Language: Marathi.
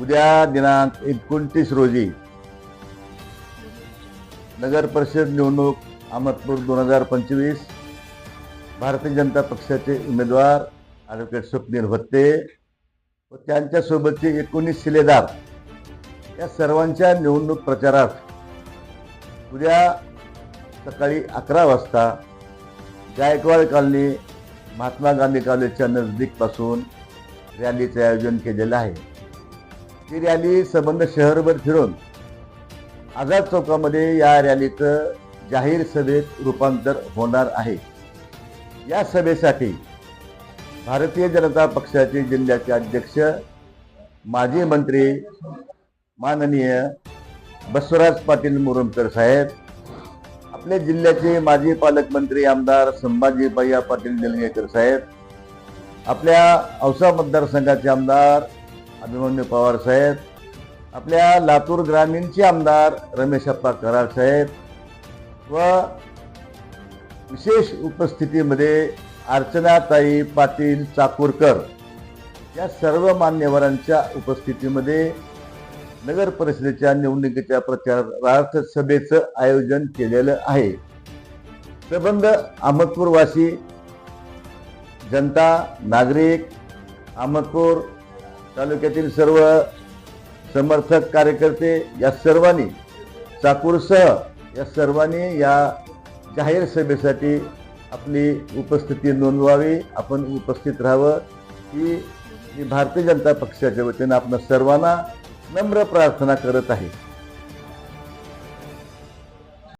उद्या दिनांक एकोणतीस रोजी नगर परिषद निवडणूक अहमदपूर दोन हजार पंचवीस भारतीय जनता पक्षाचे उमेदवार ॲडव्होकेट स्वप्नील भत्ते व त्यांच्यासोबतचे एकोणीस शिलेदार या सर्वांच्या निवडणूक प्रचारात उद्या सकाळी अकरा वाजता गायकवाड कॉलनी महात्मा गांधी कॉलेजच्या नजदीकपासून रॅलीचं आयोजन केलेलं आहे. ती रॅली संबंध शहरभर फिरून आझाद चौकामध्ये या रॅलीचं जाहीर सभेत रूपांतर होणार आहे. या सभेसाठी भारतीय जनता पक्षाचे जिल्ह्याचे अध्यक्ष माजी मंत्री माननीय बसवराज पाटील मुरुमकर साहेब आपल्या जिल्ह्याचे माजी पालकमंत्री आमदार संभाजी पाटील निलंगेकर साहेब आपल्या औसा मतदारसंघाचे आमदार अभिमन्यू पवार साहेब आपल्या लातूर ग्रामीणचे आमदार रमेशप्पा कराड साहेब व विशेष उपस्थितीमध्ये अर्चनाताई पाटील चाकूरकर या सर्व मान्यवरांच्या उपस्थितीमध्ये नगर परिषदेच्या निवडणुकीच्या प्रचारार्थ सभेचं आयोजन केलेलं आहे. संबंध अहमदपूरवासी जनता नागरिक अहमदपूर तालुक्यातील सर्व समर्थक कार्यकर्ते या सर्वांनी चाकूरसह या सर्वांनी या जाहीर सभेसाठी आपली उपस्थिती नोंदवावी. आपण उपस्थित राहावं. ही मी भारतीय जनता पक्षाच्या वतीनं आपण सर्वांना नम्र प्रार्थना करत आहे.